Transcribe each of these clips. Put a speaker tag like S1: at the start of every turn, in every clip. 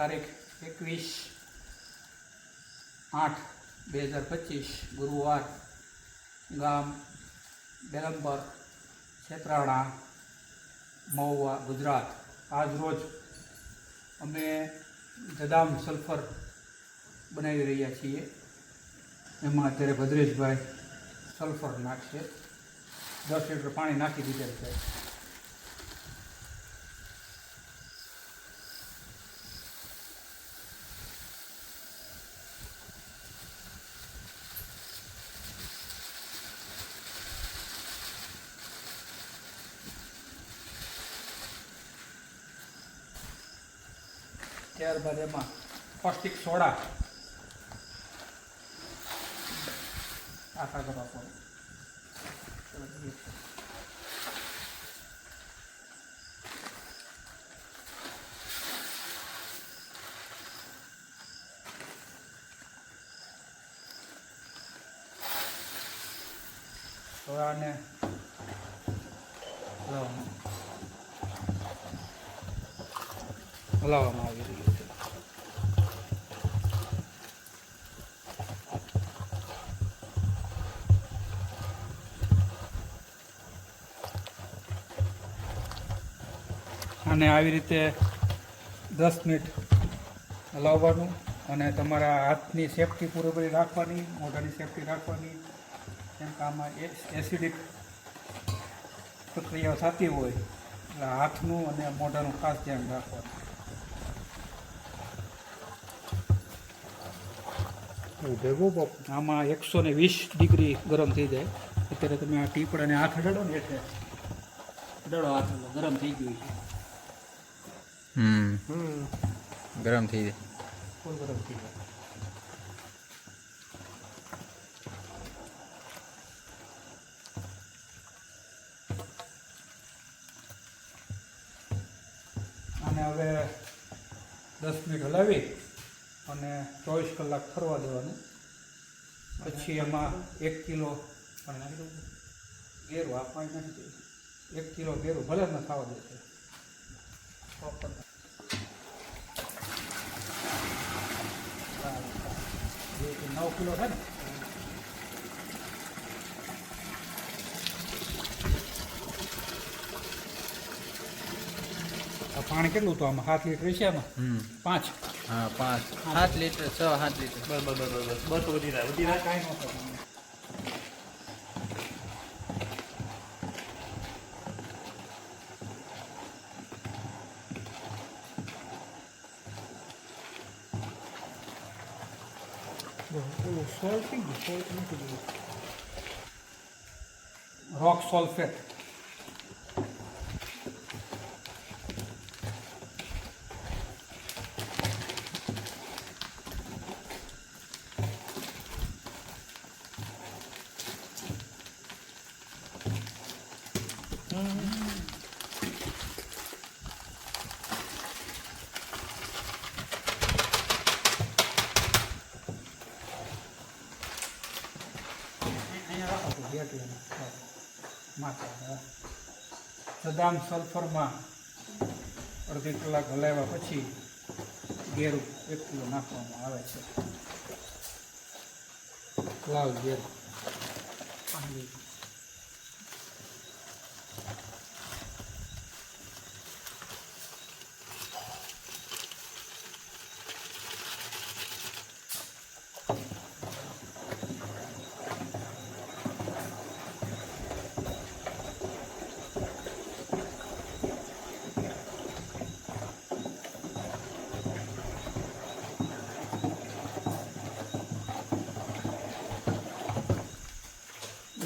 S1: તારીખ એકવીસ આઠ બે હજાર પચીસ, ગુરુવાર, ગામ બેલંબર, છેતરાણા, મહુવા, ગુજરાત. આજ રોજ અમે જદામ સલ્ફર બનાવી રહ્યા છીએ. એમાં અત્યારે ભદ્રેશભાઈ સલ્ફર નાખશે. દસ લીટર પાણી નાખી દીધેલ છે. ત્યારબાદ એમાં કોસ્ટિક સોડા. આખા કરવા પડે સોડાને હલાવવામાં હલાવવામાં આવી રહ્યું અને આવી રીતે દસ મિનિટ હલાવવાનું અને તમારા હાથની સેફટી પૂરેપૂરી રાખવાની મોઢાની સેફટી રાખવાની. કેમ કે આમાં એસિડિક પ્રક્રિયાઓ થતી હોય એટલે હાથનું અને મોઢાનું ખાસ ધ્યાન રાખવાનું.
S2: ભેગો બાપુ.
S1: આમાં એકસો ને વીસ ડિગ્રી ગરમ થઈ જાય. અત્યારે તમે આ ટીપડાને હાથ અડાડો ને એટલે અડાડો હાથ ગરમ થઈ ગયું છે.
S3: હમ. ગરમ થઈ જાય.
S1: ફૂલ ગરમ થઈ જાય. અને હવે દસ મિનિટ હલાવી અને ચોવીસ કલાક ફરવા દેવાનું. પછી એમાં એક કિલો પણ ગેરું આ પાણી એક કિલો ગેરું ભલે ન ખાવા દેશે નવ કિલો છે ને પાણી કેટલું તો આમાં? સાત લીટર છે આમાં?
S3: હમ.
S1: પાંચ?
S3: હા પાંચ. સાત લીટર છ સાત લીટર.
S2: બસ બસ બસ બસ. બસ વધી રહ્યા વધી રહ્યા
S1: કાંઈ ન
S2: ઓલું સોલ્ટ સોલ્ટ નથી ગયું
S1: રોક સલ્ફેટ સદામ સલ્ફરમાં અડધી કલાક હલાવ્યા પછી ગેરું એક કિલો નાખવામાં આવે છે. લાલ ગેરું.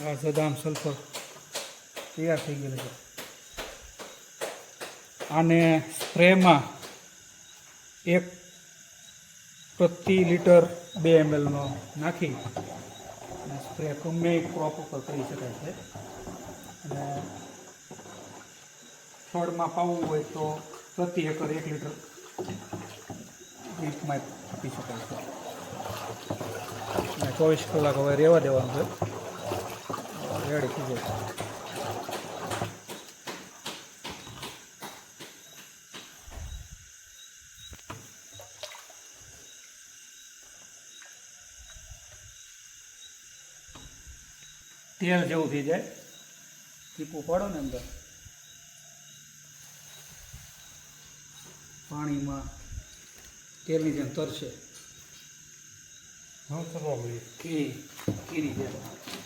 S1: આ સદામ સલ્ફર તૈયાર થઈ ગયેલું છે. આને સ્પ્રેમાં એક પ્રતિ લીટર બે એમએલનો નાખી અને સ્પ્રે ગમે ક્રોપ ઉપર કરી શકાય છે. અને છોડમાં પાવું હોય તો પ્રતિ એકર એક લીટર ડ્રીપમાં આપી શકાય છે. ચોવીસ કલાક હવે રહેવા દેવાનું છે. રેડી થઈ જાય તેલ જેવું થઈ જાય. ટીપું પાડો ને અંદર. પાણીમાં તેલની જેમ તરશે.
S2: ન કરવા મળીએ
S1: કે કીરી જાય